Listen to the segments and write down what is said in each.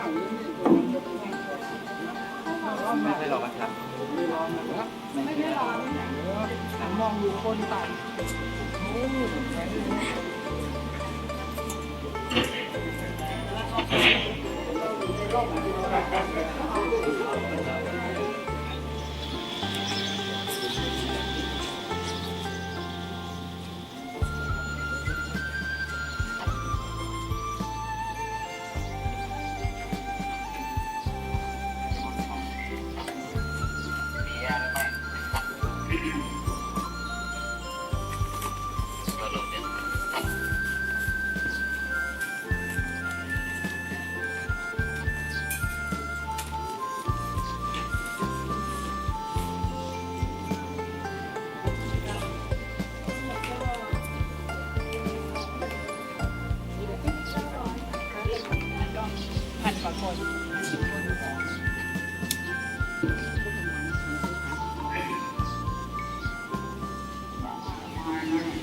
ร้อนมากนี่ร้อนครับไม่ร้อนนะครับไม่ได้ร้อนมองดูคนตัดโอ้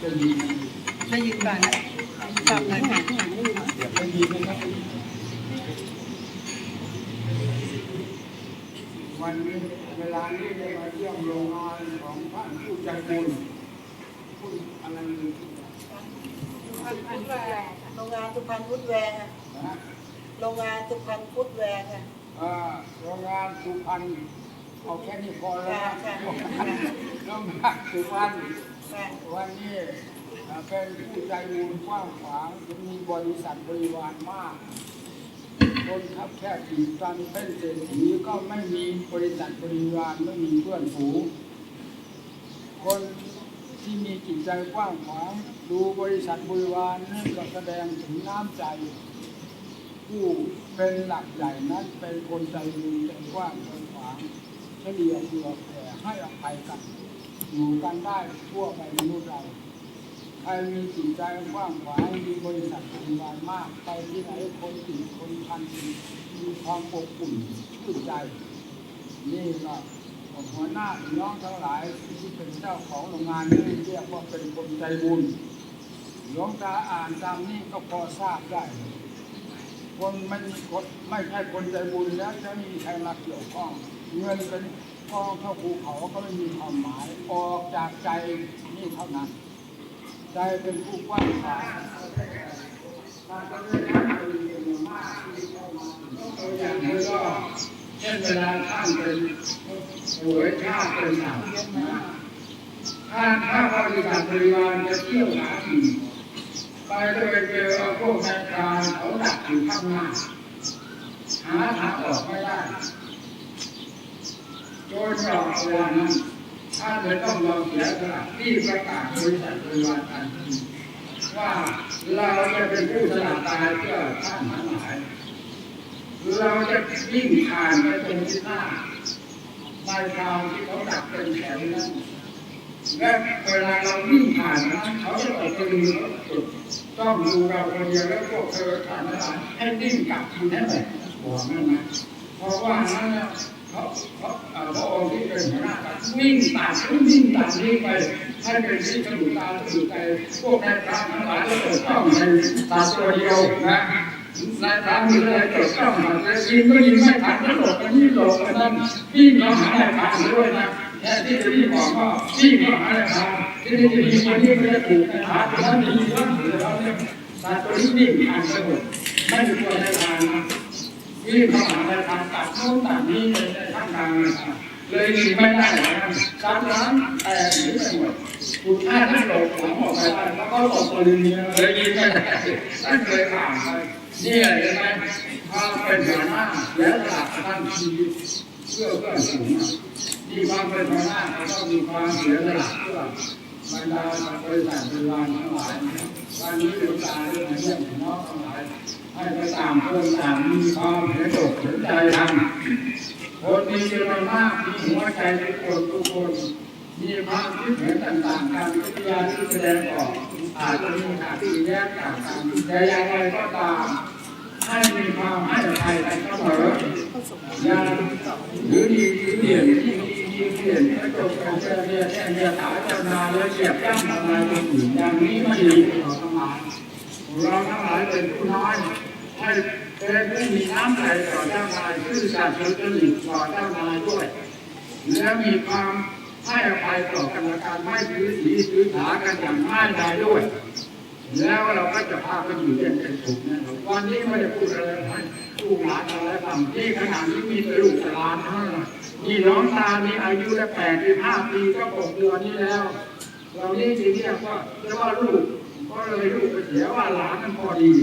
ได้ยินกันกลับเลยค่ะไม่ดีนวันนี้เวลานี้ได้มาเยี่ยมโรงงานของท่านผู้ใจบุญผู้อะไรโรงงานสุพรรณฟุตแวร์ค่ะโรงงานสุพรรณฟุตแวร์ค่ะอ่าโรงงานสุพรรณเอาแค่นี้พอแล้วนะโรงงานสุพรรณ วันนี้เป็นผู้ใจบุญกว้างขวางมีบริษัทบริวารมาก คนขับแค่กี่ตันเป็นเศรษฐีก็ไม่มีบริษัทบริวารไม่มีเพื่อนฝูงคนที่มีจิตใจกว้างขวางดูบริษัทบริวารนั่นก็แสดงถึงน้ำใจ ผู้เป็นหลักใหญ่นั้นเป็นคนใจดีใจกว้างใจขวางเฉลี่ยเผื่อแผ่ให้อภัยกัน อยู่กันได้ทั่วไปมนุษย์เราใครมีจิตใจกว้างขวางมีบริษัทบริวารมาก ไปที่ไหนคนติดคนพันมีความอบอุ่นชื่นใจ นี่ก็หัวหน้าน้องทั้งหลายที่เป็นเจ้าของโรงงานนี่เรียกว่าเป็นคนใจบุญหลวงตาอ่านตามนี่ก็พอทราบได้ คนไม่คนไม่ใช่คนใจบุญแล้วจะม่มีใครมาเกี่ยวข้องเงินเป็น กอเข้าภูเขาก็ไม่มีความหมายออกจากใจนี่เท่านั้น ใจเป็นผู้กว้างขวางการปฏิบัติธรรมเป็นมากที่เข้ามาตัวอย่างนี้ก็เช่นเวลาท่านเป็นหวยชาติเป็นสามท่านถ้าบริษัทบริวารจะเที่ยวหาที่ไปก็ไปเจอพวกนายพรานเขาดักอยู่ข้างหน้าหาทางออกไม่ได้ โดยเฉพาะเวลานั้นท่านเลยต้องลองเสียสละที่ประกาศบริษัทบริวารทันทีว่าเราจะเป็นผู้สละตายเพื่อท่านทั้งหลายเราจะยิ่งผ่านไปตรงที่หน้าในคราวที่เขาดักเป็นแถวนั้นและเวลาเราวิ่งผ่านนั้นเขาจะตกตะลึงเขาจุดต้องดูเราคนเดียวแล้วพวกเธอท่านทั้งหลายให้วิ่งกลับทีนั่นแหละบอกนั่นนะเพราะว่านั้นเขาเขา พระองค์ที่เป็นหัวหน้าการวิ่งตามวิ่งตามนี้ไปให้เป็นที่สะดุดตาสะดุดใจพวกนายพรานทั้งหลายก็ตกต้องในตาตัวเดียวนะนายพรานมีอะไรตกต้องมาแล้วยิงก็ยิงไม่ทันก็หลบกันนี่หลบกันนั่นวิ่งมาหานายพรานด้วยนะแทนที่จะวิ่บอกว่าวิ่งมาหานายพรานที่จะยิงคนที่ไม่ได้ถูกนายพรานนั้นยิงแล้วเหลือเนี่ยตาตัวนี้วิ่งผ่านสะดุดไม่ถูกตัวนายพรานนะ วิ่งเข้ามาในทางตัดโน้นตัดนี้ในข้างทางเลยหนีไม่ได้นะครับการร้านแต่หนีไปหมดถูกท่านท่านหลบหลังออกไปแล้วก็หลบปืนเลยยิงไม่ได้ท่านเคยผ่านไปนี่อะไรไหมควาเป็นหัวหน้าและหลักท่านชีวิตเพื่อเพื่อนฝูงมีความเป็นหัวหน้าก็มีความเสียสละเพื่อบรรดาบริษัทบริวารทั้งหลายวันนี้หลวงตาเรื่องเรื่องน้องทั้งหลาย ให้ไปตามคนต่างมีความเห็นอกเห็นใจทำคนมีจำนวนมากมีหัวใจทุกคนทุกคนมีความคิดเห็นต่างๆการวิทยาที่แสดงออกอาจจะมีขาดที่แยกต่างกันแต่อย่างไรก็ตามให้มีความให้อภัยกันเสมออย่าหรือดีหรือเดียนที่ดีดีเดียนกระจกกันเจริญแค่เดียถาจำนาแล้วเหยียบย่ำทำลายคนอื่นอย่างนี้ไม่ดีต่อสมาายเป็นผู้น้อย ให้เป็นผู้มีน้ำใจต่อเจ้านายซื่อสัตย์สุจริตต่อเจ้านายด้วย และมีความให้อภัยต่อกันและกันไม่ถือสีถือสากันอย่างง่ายดายด้วย แล้วเราก็จะพากันอยู่เย็นเป็นสุขแน่นอนวันนี้ไม่ได้พูดอะไรให้ลูกหลานอะไรฟังที่ขนาดนี้มีลูกหลานเท่านั้นนี่น้องตานี่อายุได้แปดสิบห้าปีก็หกเดือนนี้แล้ว เรานี่ทีเรียกว่าเรียกว่าลูกก็เลยลูกไปเสียว่าหลานมันพอดี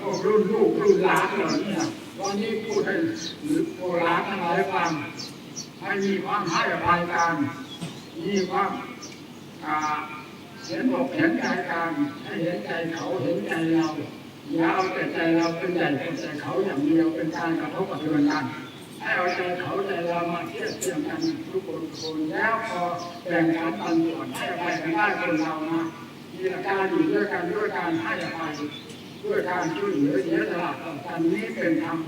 พวกรุ่นลูกรุ่นหลานเหล่านี้วันนี้พูดให้พวกหลานทั้งหลายฟังให้มีความให้อภัยกันมีความเห็นอกเห็นใจกันให้เห็นใจเขาเห็นใจเราอย่าเอาแต่ใจเราเป็นใหญ่เป็นใจเขาอย่างเดียวเป็นการกระทบกระเทือนกันให้เอาใจเขาใจเรามาเทียบเทียมกันทุกคนคนแล้วพอแบ่งกันปันส่วนให้อภัยกันได้คนเรานะมีหลักการอยู่ด้วยกันด้วยการให้อภัย ด้วยการช่วยเหลือเสียสละต่อกันนี้เป็นธรรม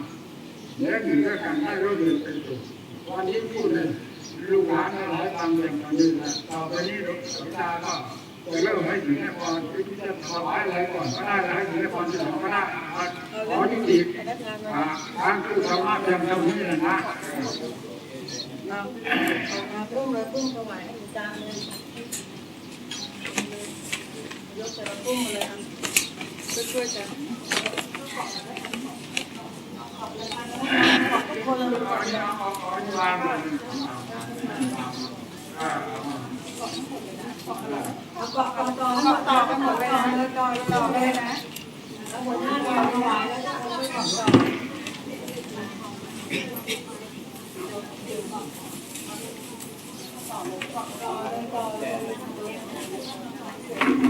และอยู่ด้วยกันได้ร่มเย็นเป็นสุขวันนี้พูดเลยลูกหลานหลายฟังอย่างนี้นะต่อไปนี้หลวงตาก็จะเริ่มให้ถึงแม่พรที่จะถวายอะไรก่อนก็ได้ให้ถึงแม่พรที่สองก็ได้ขอยุติงานมาอ่าทางผู้สามารถเพียงเท่านี้นะนะเอาเอาปุ้งเลยปุ้งถวายให้อาจานเลยยกใส่กระปุ้งเลยครับ ช่วยกันคนละขลูกออนุญาตขอขออนุญาตมาอ่าเอาเกาะกองกองต่อกันหมดเลยนะต่อต่อเลยนะแล้วหัวหน้าเราถวายแล้วจะเอาไปกองกองแ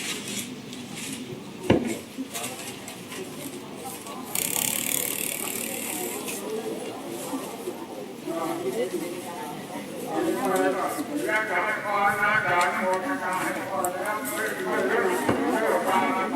ละการขอนาการโมทนาให้พรแล้วไม่ไม่เรื่องเรื่องการไป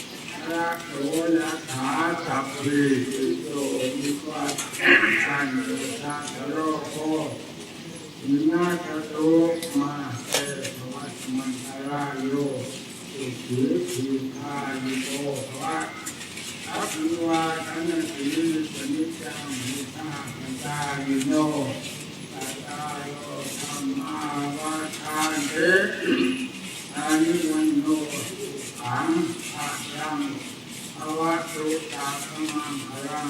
มหาวาเดชะมะปิยะอริปุเรนติสาสนังเอวะเมวัยโตทินังเอตานังวิสาขะเดทิจิตังปฏิตังตุถังสุเมวัตมิสัตโตสัพเพบุเรนตุสังกปาการโคปนะระโสระขามิโตเตระโสระขาสัพพิติโตวิปัสสันตุสัพพะโรโควินาศโตมาเตภวัตมันตรายโยสุขีทีคายิโตภวะอภิวาทนาสีสนิจังมิตาปัญญายิโนตัตตาโลธรรมาวาทานเตอานิวันโนสุขังอายังภวะ ตุตาสมังพลัง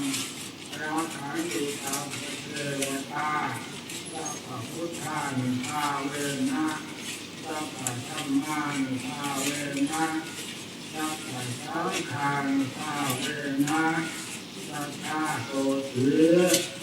ราขันตุตาภเทวตาสัพพะพุทธานุภาเวนะสัพพะธรรมานุภาเวนะสัพพสังฆานุภาเวนะสัพพาโตถือ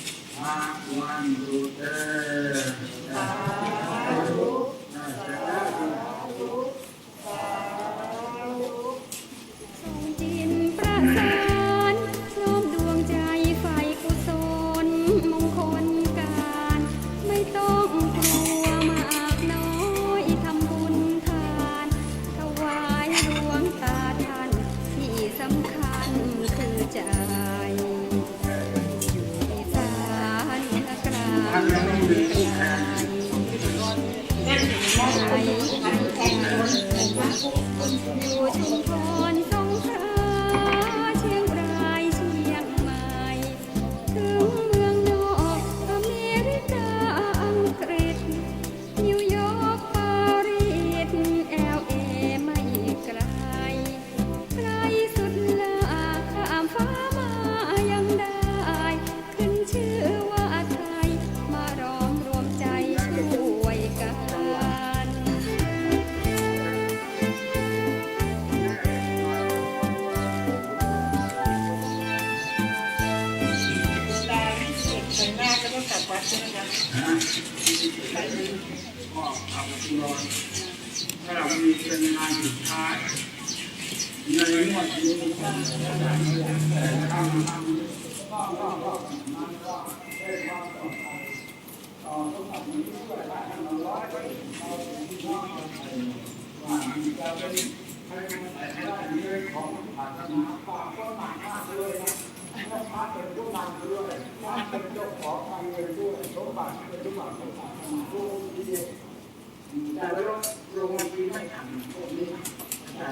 你 ก็ทำตัวถ้าเรามีเป็นงานสุดท้ายในงวดนี้แต่ทำทำก็ก็ก็มันก็ได้ความต่อไปต่อต้องทำนี้ด้วยถ้าทำเราร้อยก็เอาที่น้องมาใส่ว่ามันจะเป็นใครมาใส่ได้เรื่องของศาสนาป่าก็หนักมากเลยนะ ต้องพาเป็นผู้นำด้วยพาเป็นเจ้าของการเงินด้วยสมบัติเป็นสมบัติของศาสนาผู้ที่แต่แล้วโรงงานที่ไม่ทำพวกนี้แต่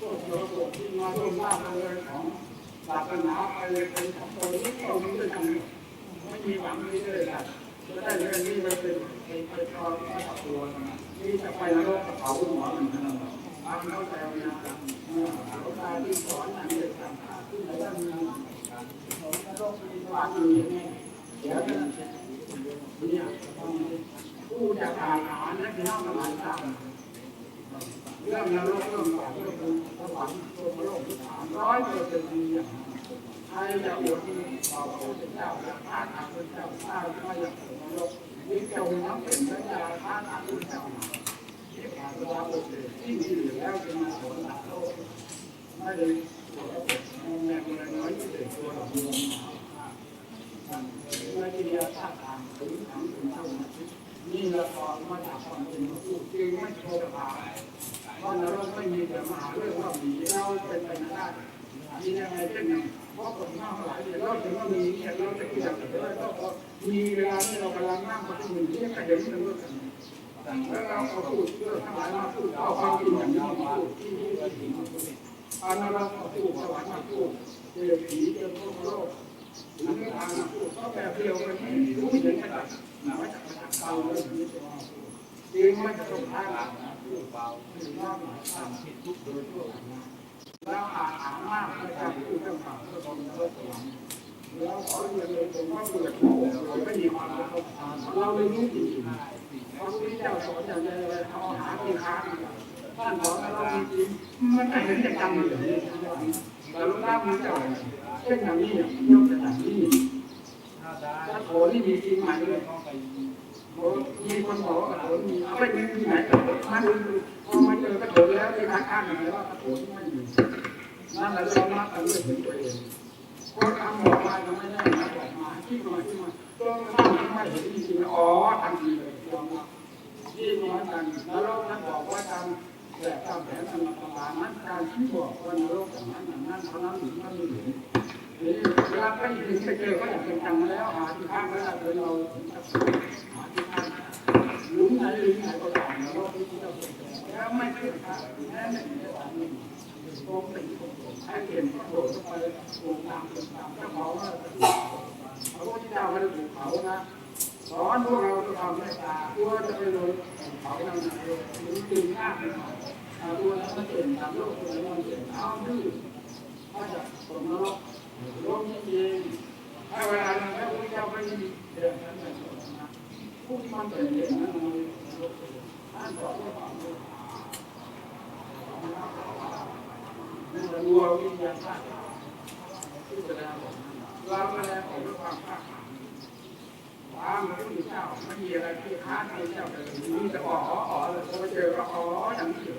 พวกเราพวกที่มาร่วมสร้างเรื่องของศาสนาไปเลยเป็นของตัวนี้ตัวนี้ด้วยกันไม่มีหวังนี้เลยนะจะได้เรื่องนี้ไปเป็นเป็นเป็นตอนที่ขับตัวนะนี่จะไปนรกกับเขาหัวมันนะทำเข้าใจนะครับเขาตายที่สอนอันเดียวกันที่ไหนได้ มีนรกมีความมีอย่างนี้เดี๋ยวเนี่ยผู้จะผ่านหานะคือน้องกำลังทำเรื่องนรกเรื่องบาปเรื่องสวรรค์ตัวโลกที่สามร้อยเปอร์เซ็นต์ดีอย่างใครจะอวดที่ต่อพระพุทธเจ้าและพระธรรมพระเจ้าถ้าไม่อยากตกนรกวิจงน้ำเป็นพระยาพระธรรมพระเจ้าที่ผ่านเวลาโอเคที่มีอยู่แล้วจะมาสอนหลักโลก เราเป็นแม่คนน้อยที่เด็กตัวเราดวงไม่ได้ยาท่าทางถึงทำถึงเท่านั้นนี่ละครมาจากความจริงไม่โชว์ผาเพราะนรกไม่มีแต่มหาเรื่องว่ามีเราเป็นไปไม่ได้มียังไงเป็นยังเพราะคนมากหลายเดี๋ยวเราถึงว่ามีเนี่ยเราจะเกี่ยวกับอะไรก็มีเวลาที่เรากำลังนั่งประชุมอยู่ที่กระเด็นเรื่องกันแล้วเราเอาพูดเรื่องทั้งหลายมาพูดเอาความจริงอย่างนี้มาพูดที่นี่ก็ถึงมาพูด อันนั้นเรพูดสวรรค์มาพูดเจอผีเจอพวกโลกหนังทางมาพูดก็แบบเดียวกันไม่รู้เห็นกันหนาว่าจะมาจากเตาเลยนี่จะมาพูดจริงไม่จะต้องทางพูดเบาถึงว่ามายทำผิดทุกโดยทั่วไปแล้วอานอ่านมากในการพูดเรื่องข่าวเรื่องของเรื่องสวรรค์แล้วขอเรียนเลยผมว่าเปิดโลกเราไม่มีความรู้เราเลยรู้จริงๆพระพุทธเจ้าสอนอย่างไรเลยเอาหาที่ค้าน ท่านบอกเรามันไม่เห็นจะจำเลยแต่รู้ว่ามันจะเช่นอย่างนี้ยกตัวอย่างนี้ถ้าโถนี่มีจริงไหมเลยมีคนบอกว่าโถมีเอาไม่มีที่ไหนมันพอมาเจอกระโถแล้วที่ค้านๆเลยว่ากระโถนไม่มีนั่นแหละเรานับกันด้วยถึงตัวเองคนทำบอกมายังไม่ได้นะบอกมาที่มาที่มาจนกระทั่งไม่เห็นจริงๆอ๋อทันทีเลยยอมรับที่น้อยกันแล้วเราท่านบอกว่าทำ แบบตามแผนตามตำรานั้นการที่บอกว่านรกอย่างนั้นอย่างนั้นเท่านั้นหรือไม่หรือเวลาไปถึงไปเจอก็อย่างเป็นจังแล้วหาที่ข้างแล้วเลยเราหาที่ข้างหลุมไหนหลุมไหนก็ตามนรกที่เราเป็นแล้วไม่เชื่อค่ะแม้ไม่มีอะไรนี่โกงเป็นโกงให้เห็นก็โดดเข้าไปโกงตามตามเจ้าเขาว่าพระพุทธเจ้าไม่ได้ถูกเขานะ สอนพวกเราจะทำให้ตาตัวจะไปลงเขาทำอะไหรือตื่นหน้าไปหน่อยตัวนั้นมันเปลี่ยนตามโลกตัวนั้นมันเปลี่ยนเอาดื้อถ้าจะสมนรกลงจริงๆถ้าเวลาเราพระพุทธเจ้าไม่มีเดินนั้นไม่สนนะผู้ที่มันเป็นอย่างนั้นมันท่านสอนให้ความรู้นั่นแหละวัววิญญาณธาตุที่แสดงออกเราแสดงออกด้วยความภาคภูมิค วามพระพุทธเจ้าไม่มีอะไรที่ค้านพระเจ้าเลยมีแต่อ๋ออ๋อเลยพอไปเจอก็อ๋ออย่างนี้อยู่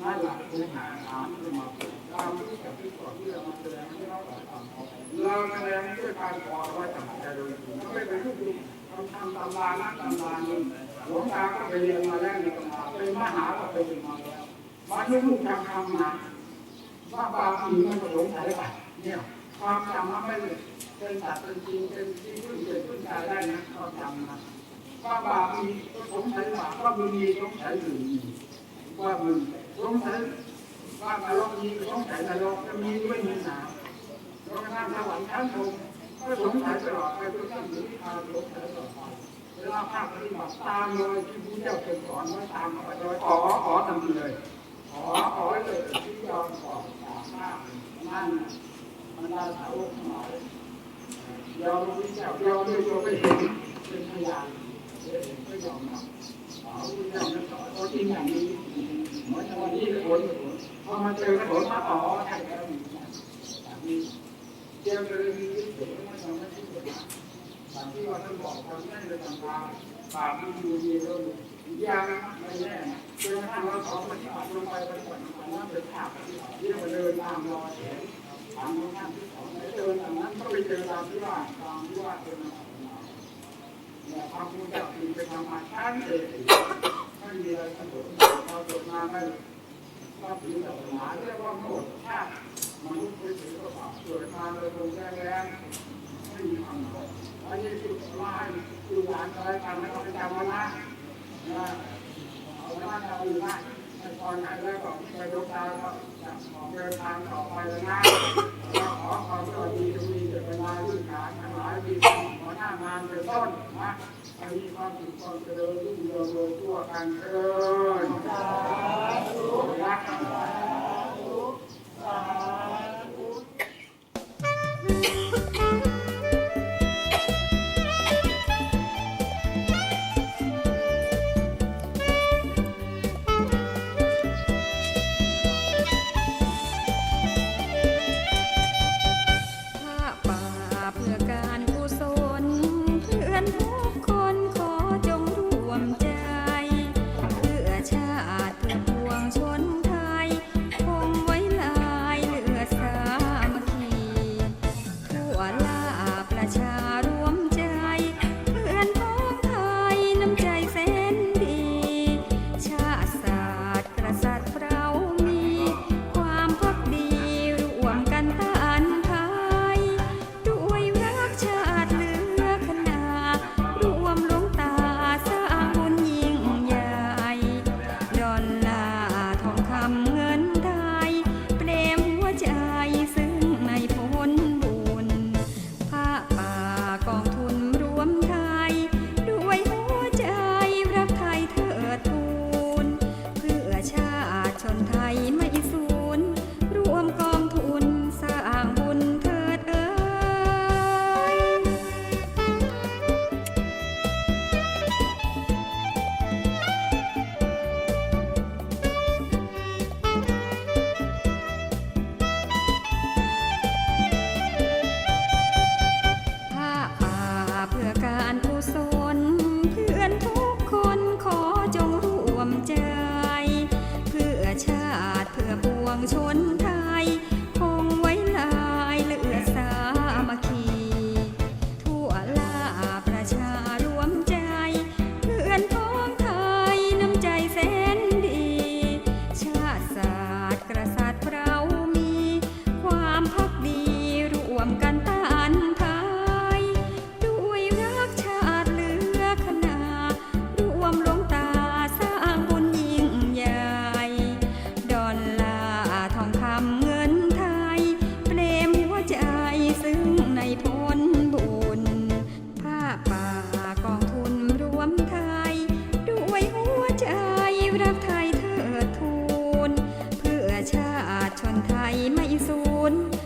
นั่นแหละคือหาถามขึ้นมาความรู้จักที่ก่อนที่เรามาแสดงให้เราฟังเราแสดงด้วยการขอไว้ตั้งใจโดยถูกไม่เป็นทุกทีทำทำตำรานั้นตำรานี้หลวงตาก็ไปเรียนมาแล้วในตำราเป็นมหาก็ไปเรียนมาแล้วมาลูกๆทำทำมาว่าบาปมีมันก็หลงใช้ไปเนี่ย ความจำมันไม่เลยเป็นสัตว์เป็นจริงเป็นที่พึ่งเป็นพึ่งตายได้นะก็จำนะว่าบาปมีสงสัยบาปว่ามันมีสงสัยหรือยู่ว่ามันสงสัยว่านรกมีสงสัยนรกจะมีไม่มีหนาแล้วก็นั่งสวรรค์ชั้นชมก็สงสัยตลอดไปจนถึงนิพพานสงสัยตลอดไปเวลาภาคปฏิบัติตามเลยที่พระเจ้าเคยสอนไว้ตามไปโดยอ๋ออ๋อทำเลยอ๋ออ๋อเลยที่ยอมบอตามมากนั่น มันได้สาวกทั้งหลายเราไม่เจ้าเราไม่ตัวไม่เห็นเป็นพยานไม่ยอมรับเอาเจ้าไม่สอนเขาจริงอย่างนี้เหมือนวันนี้ผลพอมาเจอผลมาอ๋อใช่แล้วอย่างนี้เจ้าเลยมีผลไม่ทำให้ผลตามที่ว่าท่านบอกตอนนั้นเลยต่างๆปากมันดูดีแล้วยังไม่แน่จนกระทั่งเราสองคนที่ออกลงไปไปก่อนมันนั่นเป็นภาพที่เราเดินตามรอยเห็นตามท่านที่สองเดิน อันนั้นก็ไปเจอตามที่ว่าตามที่ว่าเป็นมาเนี่ความรู้จักคือเป็นธรรมชาติเองไม่มีอะไรสมบูรณ์พอจบมาไม่ก็ถือศาสนาเรียกว่าโมดชาติมนุษย์ไม่ถือก็เปล่าเกิดมาเลยตรงแรงแรงไม่มีความหมายอันนี้คือลายคือหลานอะไรกันไม่ต้องไปจำมันนะนะเอาหน้าเอาอยู่นะไอ้ตอนไหนแล้วก็ไปยกดาก็จะออกเดินทางต่อไปแล้วนะ อความสวัสดีจงมีเจตนาลูกหลานทั้งหลายมีหัวหน้างานเป็นต้นนะให้มีความสุขความเจริญรุ่งเรืองโดยทั่วกันเถิญ time. one